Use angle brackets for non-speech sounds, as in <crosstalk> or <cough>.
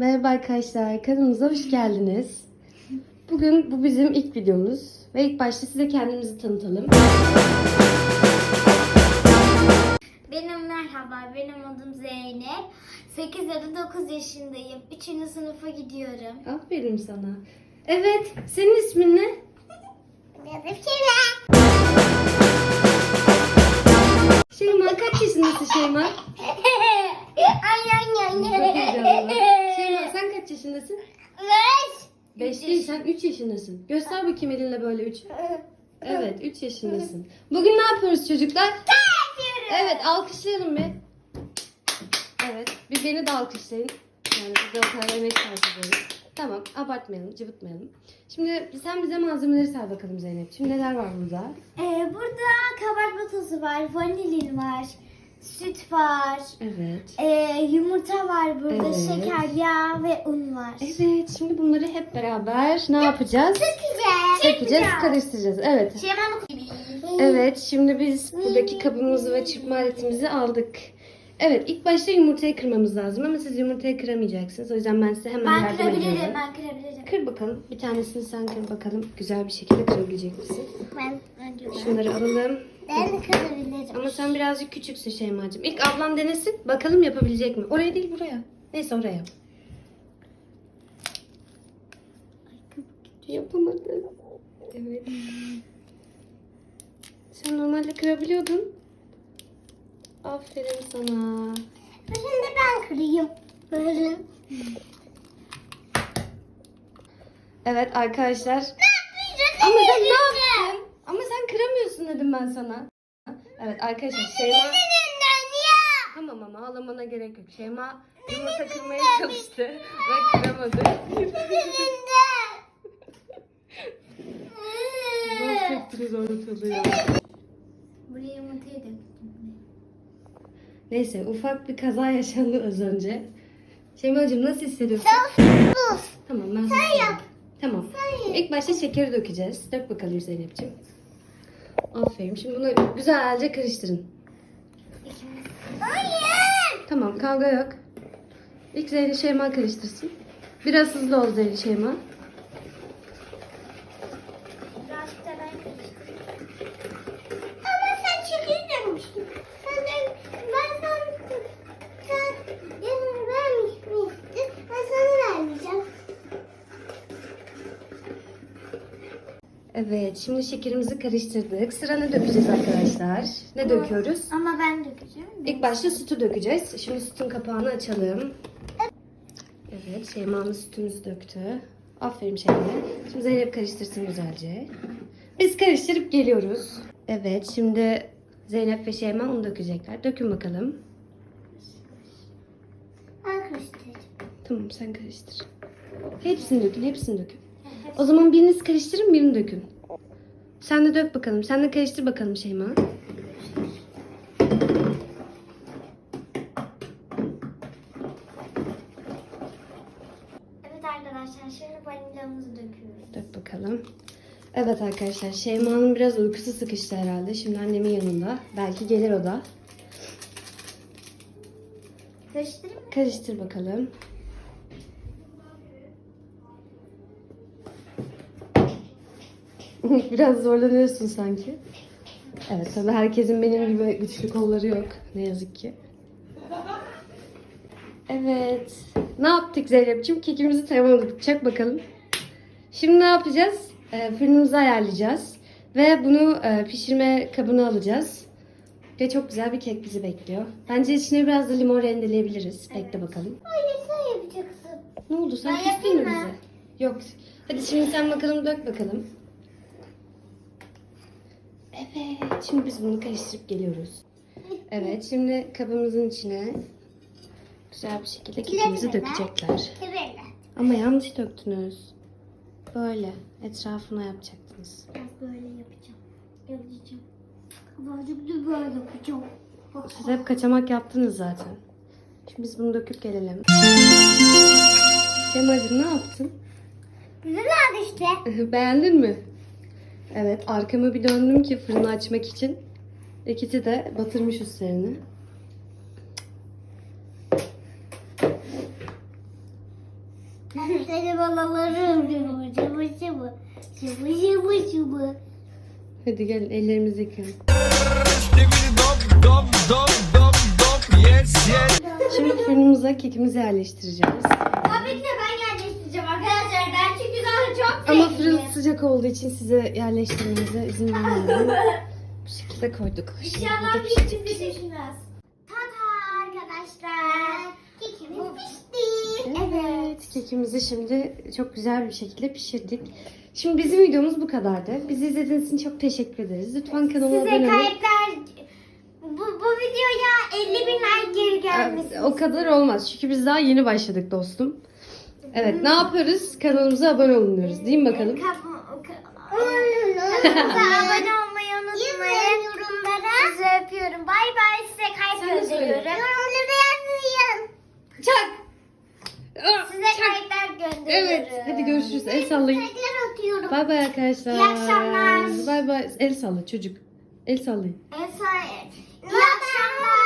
Merhaba arkadaşlar, kanalımıza hoş geldiniz. Bugün bu bizim ilk videomuz ve ilk başta size kendimizi tanıtalım. Benim merhaba, benim adım Zeynep. 8 ya da 9 yaşındayım. 3. sınıfa gidiyorum. Aferin sana. Evet, senin ismin ne? Şeyma. Şeyma, kaç yaşındasın Şeyma? ay ay ay. Çok heyecanlı. Şeyma, sen kaç yaşındasın? Beş. 5 değil, sen 3 yaşındasın. Göster bakayım elinle böyle 3. Evet, 3 yaşındasın. Bugün ne yapıyoruz çocuklar? Evet, alkışlayalım bir. Evet, bir beni de alkışlayın. Yani biz de o kadar emek sarf ediyoruz. Tamam, abartmayalım, cıvıtmayalım. Şimdi sen bize malzemeleri say bakalım Zeynep. Şimdi neler var burada? Ee, burada kabartma tozu var, vanilin var, süt var, Evet. ee, yumurta var burada, Evet. şeker, yağ ve un var. Evet, şimdi bunları hep beraber ne yapacağız? Güzel. Çekeceğiz, karıştıracağız. Evet. Şeyma Evet, şimdi biz buradaki kabımızı ve çırpma aletimizi aldık. Evet, ilk başta yumurtayı kırmamız lazım ama siz yumurtayı kıramayacaksınız. O yüzden ben size hemen Ben yardım kırabilirim, ediyorum. ben kırabilirim. Kır bakalım. Bir tanesini sen kır bakalım. Güzel bir şekilde kırabilecek misin? Ben önce ben. Şunları alalım. Ben kırabilirim. Ama sen birazcık küçüksün Şeyma'cığım. İlk ablam denesin. Bakalım yapabilecek mi? Oraya değil buraya. Neyse oraya yap. Yapamadı. Evet. Sen normalde kırabiliyordun. Aferin sana. Şimdi ben kırayım. Böyle. Evet arkadaşlar. Ama sen ne yaptın? Ama sen kıramıyorsun dedim ben sana. Evet arkadaşlar Şeyma... Tamam ama ağlamana gerek yok. Şeyma yumurta kırmaya çalıştı <laughs> ve kıramadı. Mahvettiniz ortalığı ya. Buraya yumurtayı döktüm. Neyse ufak bir kaza yaşandı az önce. Şeyma'cığım nasıl hissediyorsun? Buz. Tamam ben Sen yap. Tamam. İlk başta şekeri dökeceğiz. Dök bakalım Zeynep'ciğim. Aferin. Şimdi bunu güzelce karıştırın. Hayır. Tamam kavga yok. İlk Zeynep Şeyma karıştırsın. Biraz hızlı ol Zeynep Şeyma. Birazcık da ben karıştırayım. Ama sen şeker demiştin. Sen de ben sen sen yanını vermiştin. Ben sana vermeyeceğim. Evet şimdi şekerimizi karıştırdık. Sıra ne dökeceğiz arkadaşlar? Ne döküyoruz? Ama ben dökeceğim. İlk başta sütü dökeceğiz. Şimdi sütün kapağını açalım. Evet Şeyma'nın sütümüzü döktü. Aferin Şeyma. Şimdi Zeynep karıştırsın güzelce. Biz karıştırıp geliyoruz. Evet şimdi Zeynep ve Şeyma onu dökecekler. Dökün bakalım. Ben karıştıracağım. Tamam sen karıştır. Hepsini dökün, hepsini dökün. O zaman biriniz karıştırın, birini dökün. Sen de dök bakalım. Sen de karıştır bakalım Şeyma. Evet arkadaşlar şimdi vanilyamızı döküyoruz. Dök bakalım. Evet arkadaşlar Şeyma'nın biraz uykusu sıkıştı herhalde. Şimdi annemin yanında. Belki gelir o da. Karıştırayım mı? Karıştır bakalım. <laughs> Biraz zorlanıyorsun sanki. Evet tabii herkesin benim gibi güçlü kolları yok. Ne yazık ki. Evet. Ne yaptık Zeynep'ciğim? Kekimizi tamamladık. Çak bakalım. Şimdi ne yapacağız? Ee, fırınımızı ayarlayacağız. Ve bunu e, pişirme kabına alacağız. Ve çok güzel bir kek bizi bekliyor. Bence içine biraz da limon rendeleyebiliriz. Bekle bakalım. Hayır sen yapacaksın. Ne oldu? Sen küstün mü bize? Yok. Hadi şimdi sen bakalım dök bakalım. Evet. Şimdi biz bunu karıştırıp geliyoruz. <laughs> Evet. Şimdi kabımızın içine güzel bir şekilde kekimizi dökecekler. Böyle. Ama yanlış döktünüz. Böyle. Etrafına yapacaktınız. Böyle yapacağım. Yapacağım. Da böyle yapacağım. Siz hep kaçamak yaptınız zaten. Şimdi biz bunu döküp gelelim. <laughs> Semacığım ne yaptın? Güzel oldu işte. <laughs> Beğendin mi? Evet, arkamı bir döndüm ki fırını açmak için. İkisi de batırmış üstlerini. Seni balalarım. Şıbı şıbı. Şıbı şıbı şıbı. Hadi gel ellerimizi yıkayalım. Şimdi fırınımıza kekimizi yerleştireceğiz. Tabii ki ben yerleştireceğim arkadaşlar. Ben çünkü daha çok Ama fırın sıcak olduğu için size yerleştirmenize izin vermiyorum. Bu şekilde koyduk. Şimdi İnşallah burada hiç pişecek. bizi düşmez. Tada arkadaşlar. Kekimiz pişti. Evet, kekimizi şimdi çok güzel bir şekilde pişirdik. Şimdi bizim videomuz bu kadardı. Bizi izlediğiniz için çok teşekkür ederiz. Lütfen kanalıma Size abone olun. kayıtlar bu, bu videoya 50 bin like geri gelmesin. O kadar olmaz çünkü biz daha yeni başladık dostum. Evet, ne yapıyoruz? Kanalımıza abone olun diyoruz. Değil mi bakalım? Abone olmayı unutmayın. yorumlara. Sizi öpüyorum. Bay bay. Size Sen de kayıt söyle. gönderiyorum. Yorumları yazın. Çak! Size kayıtlar gönderiyorum. Evet, hadi görüşürüz. El sallayın. Tekrar atıyorum. Bay bay arkadaşlar. İyi akşamlar. Bay bay. El salla çocuk. El sallayın. Evet. İyi akşamlar.